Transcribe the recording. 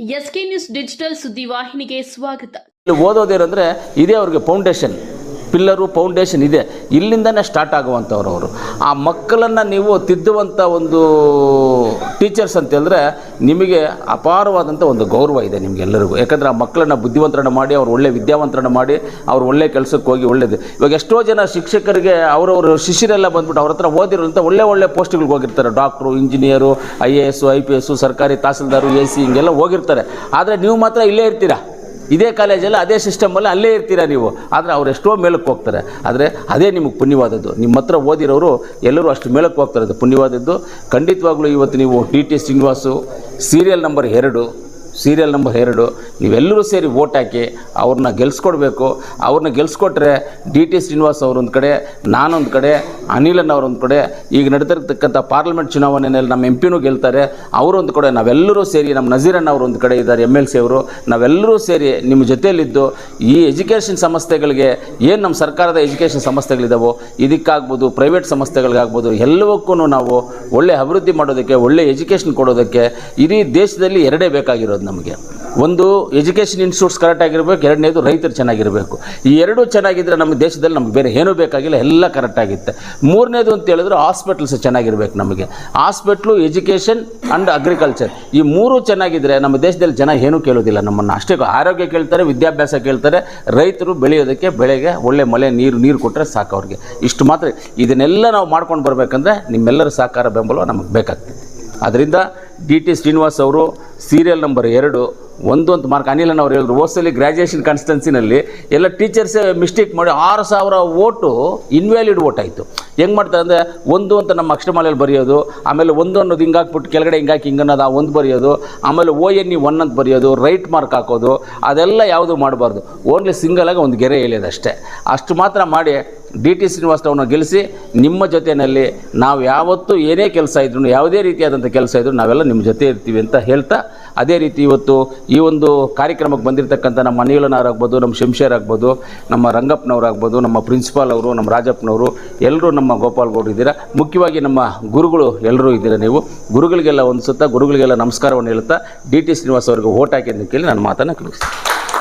SK news digital ಸುದ್ದಿವಾಹಿನಿಗೆ ಸ್ವಾಗತ. ಓದೋದೇನಂದ್ರೆ ಇದೇ ಅವ್ರಿಗೆ ಫೌಂಡೇಶನ್. ಪಿಲ್ಲರು ಫೌಂಡೇಶನ್ ಇದೆ. ಇಲ್ಲಿಂದನೇ ಸ್ಟಾರ್ಟ್ ಆಗುವಂಥವ್ರು ಅವರು. ಆ ಮಕ್ಕಳನ್ನು ನೀವು ತಿದ್ದುವಂಥ ಒಂದು ಟೀಚರ್ಸ್ ಅಂತ ಹೇಳಿದ್ರೆ ನಿಮಗೆ ಅಪಾರವಾದಂಥ ಒಂದು ಗೌರವ ಇದೆ ನಿಮಗೆಲ್ಲರಿಗೂ. ಯಾಕಂದರೆ ಆ ಮಕ್ಕಳನ್ನ ಬುದ್ಧಿವಂತರನ್ನ ಮಾಡಿ, ಅವ್ರು ಒಳ್ಳೆ ವಿದ್ಯಾವಂತರನ್ನ ಮಾಡಿ, ಅವ್ರು ಒಳ್ಳೆ ಕೆಲಸಕ್ಕೆ ಹೋಗಿ ಒಳ್ಳೇದು. ಇವಾಗ ಎಷ್ಟೋ ಜನ ಶಿಕ್ಷಕರಿಗೆ ಅವರವರು ಶಿಷ್ಯರೆಲ್ಲ ಬಂದ್ಬಿಟ್ಟು ಅವ್ರ ಹತ್ರ ಓದಿರೋಂಥ ಒಳ್ಳೆ ಒಳ್ಳೆ ಪೋಸ್ಟ್ಗಳಿಗೆ ಹೋಗಿರ್ತಾರೆ. Doctor, engineer, I A S I P S ಸರ್ಕಾರಿ ತಹಸೀಲ್ದಾರು, ಎ ಸಿ ಹಿಂಗೆಲ್ಲ ಹೋಗಿರ್ತಾರೆ. ಆದರೆ ನೀವು ಮಾತ್ರ ಇಲ್ಲೇ ಇರ್ತೀರಾ? ಇದೇ ಕಾಲೇಜಲ್ಲಿ ಅದೇ ಸಿಸ್ಟಮಲ್ಲಿ ಅಲ್ಲೇ ಇರ್ತೀರಾ ನೀವು? ಆದರೆ ಅವ್ರು ಎಷ್ಟೋ ಮೇಲಕ್ಕೆ ಹೋಗ್ತಾರೆ. ಆದರೆ ಅದೇ ನಿಮಗೆ ಪುಣ್ಯವಾದದ್ದು. ನಿಮ್ಮ ಹತ್ರ ಓದಿರೋರು ಎಲ್ಲರೂ ಅಷ್ಟು ಮೇಲಕ್ಕೆ ಹೋಗ್ತಾರೆ. ಅದು ಪುಣ್ಯವಾದದ್ದು. ಖಂಡಿತವಾಗ್ಲೂ ಇವತ್ತು ನೀವು T T Srinivas serial number ಎರಡು ಸೀರಿಯಲ್ ನಂಬರ್ ಎರಡು. ನೀವೆಲ್ಲರೂ ಸೇರಿ ಓಟ್ ಹಾಕಿ ಅವ್ರನ್ನ ಗೆಲ್ಸ್ಕೊಡ್ಬೇಕು. ಅವ್ರನ್ನ ಗೆಲ್ಸ್ಕೊಟ್ರೆ ಡಿ ಟಿ ಶ್ರೀನಿವಾಸ್ ಅವರೊಂದು ಕಡೆ ನಾನೊಂದು ಕಡೆ, ಅನಿಲನ್ ಅವರೊಂದು ಕಡೆ. ಈಗ ನಡೀತಿರ್ತಕ್ಕಂಥ ಪಾರ್ಲಿಮೆಂಟ್ ಚುನಾವಣೆಯಲ್ಲಿ ನಮ್ಮ ಎಂ ಪಿನೂ ಗೆಲ್ತಾರೆ ಅವರೊಂದು ಕಡೆ. ನಾವೆಲ್ಲರೂ ಸೇರಿ ನಮ್ಮ ನಜೀರಣ್ಣ ಅವರು ಒಂದು ಕಡೆ ಇದ್ದಾರೆ, ಎಂ ಎಲ್ ಸಿ ಅವರು. ನಾವೆಲ್ಲರೂ ಸೇರಿ ನಿಮ್ಮ ಜೊತೆಯಲ್ಲಿದ್ದು ಈ ಎಜುಕೇಷನ್ ಸಂಸ್ಥೆಗಳಿಗೆ ಏನು ನಮ್ಮ ಸರ್ಕಾರದ ಎಜುಕೇಷನ್ ಸಂಸ್ಥೆಗಳಿದ್ದಾವೋ ಇದಕ್ಕಾಗ್ಬೋದು ಪ್ರೈವೇಟ್ ಸಂಸ್ಥೆಗಳಿಗಾಗ್ಬೋದು ಎಲ್ಲವಕ್ಕೂ ನಾವು ಒಳ್ಳೆ ಅಭಿವೃದ್ಧಿ ಮಾಡೋದಕ್ಕೆ, ಒಳ್ಳೆ ಎಜುಕೇಷನ್ ಕೊಡೋದಕ್ಕೆ ಇಡೀ ದೇಶದಲ್ಲಿ ಎರಡೇ ಬೇಕಾಗಿರೋದು ನಮಗೆ. ಒಂದು ಎಜುಕೇಷನ್ ಇನ್ಸ್ಟಿಟ್ಯೂಟ್ಸ್ ಕರೆಕ್ಟಾಗಿರ್ಬೇಕು ಎರಡನೇದು ರೈತರು ಚೆನ್ನಾಗಿರಬೇಕು. ಈ ಎರಡೂ ಚೆನ್ನಾಗಿದ್ದರೆ ನಮ್ಮ ದೇಶದಲ್ಲಿ ನಮ್ಗೆ ಬೇರೆ ಏನೂ ಬೇಕಾಗಿಲ್ಲ, ಎಲ್ಲ ಕರೆಕ್ಟಾಗಿರುತ್ತೆ ಮೂರನೇದು ಅಂತ ಹೇಳಿದ್ರೆ ಹಾಸ್ಪಿಟಲ್ಸ್ ಚೆನ್ನಾಗಿರ್ಬೇಕು ನಮಗೆ. ಹಾಸ್ಪಿಟ್ಲು ಎಜುಕೇಷನ್ ಆ್ಯಂಡ್ ಅಗ್ರಿಕಲ್ಚರ್ ಈ ಮೂರು ಚೆನ್ನಾಗಿದ್ದರೆ ನಮ್ಮ ದೇಶದಲ್ಲಿ ಜನ ಏನೂ ಕೇಳೋದಿಲ್ಲ ನಮ್ಮನ್ನು. ಅಷ್ಟೇ ಆರೋಗ್ಯ ಕೇಳ್ತಾರೆ, ವಿದ್ಯಾಭ್ಯಾಸ ಕೇಳ್ತಾರೆ, ರೈತರು ಬೆಳೆಯೋದಕ್ಕೆ ಬೆಳೆಗೆ ಒಳ್ಳೆ ಮಳೆ, ನೀರು ನೀರು ಕೊಟ್ಟರೆ ಸಾಕು ಅವ್ರಿಗೆ. ಇಷ್ಟು ಮಾತ್ರ. ಇದನ್ನೆಲ್ಲ ನಾವು ಮಾಡ್ಕೊಂಡು ಬರಬೇಕಂದ್ರೆ ನಿಮ್ಮೆಲ್ಲರ ಸಹಕಾರ ಬೆಂಬಲ ನಮಗೆ ಬೇಕಾಗ್ತದೆ. ಅದರಿಂದ ಡಿ ಟಿ ಶ್ರೀನಿವಾಸ್ ಅವರು ಸೀರಿಯಲ್ ನಂಬರ್ ಎರಡು, ಒಂದು ಅಂತ ಮಾರ್ಕ್ ಅನಿಲನ್ ಅವರು ಹೇಳಿದ್ರು. ಓಸಲಿ ಗ್ರ್ಯಾಜುಯೇಷನ್ ಕಾನ್ಸ್ಟೆನ್ಸಿನಲ್ಲಿ ಎಲ್ಲ ಟೀಚರ್ಸೇ ಮಿಸ್ಟೇಕ್ ಮಾಡಿ ಆರು ಸಾವಿರ ಓಟು ಇನ್ವ್ಯಾಲಿಡ್ ಓಟ್ ಆಯಿತು. ಹೆಂಗೆ ಮಾಡ್ತಾರೆ ಅಂದರೆ ಒಂದು ಅಂತ ನಮ್ಮ ಅಕ್ಷರಮಾಲೆಯಲ್ಲಿ ಬರೆಯೋದು, ಆಮೇಲೆ ಒಂದು ಅನ್ನೋದು ಹಿಂಗೆ ಹಾಕ್ಬಿಟ್ಟು ಕೆಳಗಡೆ ಹಿಂಗಾಕಿ ಹಿಂಗೆ ಆ ಒಂದು ಬರೆಯೋದು, ಆಮೇಲೆ ಓ ಎನ್ ಇ ಒನ್ ಅಂತ ಬರೆಯೋದು, ರೈಟ್ ಮಾರ್ಕ್ ಹಾಕೋದು, ಅದೆಲ್ಲ ಯಾವುದು ಮಾಡಬಾರ್ದು. ಓನ್ಲಿ ಸಿಂಗಲಾಗಿ ಒಂದು ಗೆರೆ ಎಳೆಯೋದು ಅಷ್ಟೇ. ಅಷ್ಟು ಮಾತ್ರ ಮಾಡಿ ಡಿ ಟಿ ಶ್ರೀನಿವಾಸರವ್ರನ್ನ ಗೆಲ್ಲಿಸಿ ನಿಮ್ಮ ಜೊತೆಯಲ್ಲಿ ನಾವು ಯಾವತ್ತೂ ಏನೇ ಕೆಲಸ ಇದ್ರೂ, ಯಾವುದೇ ರೀತಿಯಾದಂಥ ಕೆಲಸ ಇದ್ರೂ ನಾವೆಲ್ಲ ನಿಮ್ಮ ಜೊತೆ ಇರ್ತೀವಿ ಅಂತ ಹೇಳ್ತಾ, ಅದೇ ರೀತಿ ಇವತ್ತು ಈ ಒಂದು ಕಾರ್ಯಕ್ರಮಕ್ಕೆ ಬಂದಿರತಕ್ಕಂಥ ನಮ್ಮ ಅನಿಲನವರಾಗ್ಬೋದು, ನಮ್ಮ ಶಂಶೇರ್ ಆಗ್ಬೋದು ನಮ್ಮ ರಂಗಪ್ಪನವರಾಗ್ಬೋದು, ನಮ್ಮ ಪ್ರಿನ್ಸಿಪಾಲ್ ಅವರು, ನಮ್ಮ ರಾಜಪ್ಪನವರು ಎಲ್ಲರೂ ನಮ್ಮ ಗೋಪಾಲ್ ಗೌಡ್ರು ಇದ್ದೀರಾ? ಮುಖ್ಯವಾಗಿ ನಮ್ಮ ಗುರುಗಳು ಎಲ್ಲರೂ ಇದ್ದೀರಾ ನೀವು? ಗುರುಗಳಿಗೆಲ್ಲ ಒಂದು ಗುರುಗಳಿಗೆಲ್ಲ ನಮಸ್ಕಾರವನ್ನು ಹೇಳ್ತಾ ಡಿ ಟಿ ಶ್ರೀನಿವಾಸ್ ಅವರಿಗೆ ಓಟ್ ಹಾಕಿ ಅಂತ ನಾನು ಮಾತನ್ನು ತಿಳಿಸ್ತೀನಿ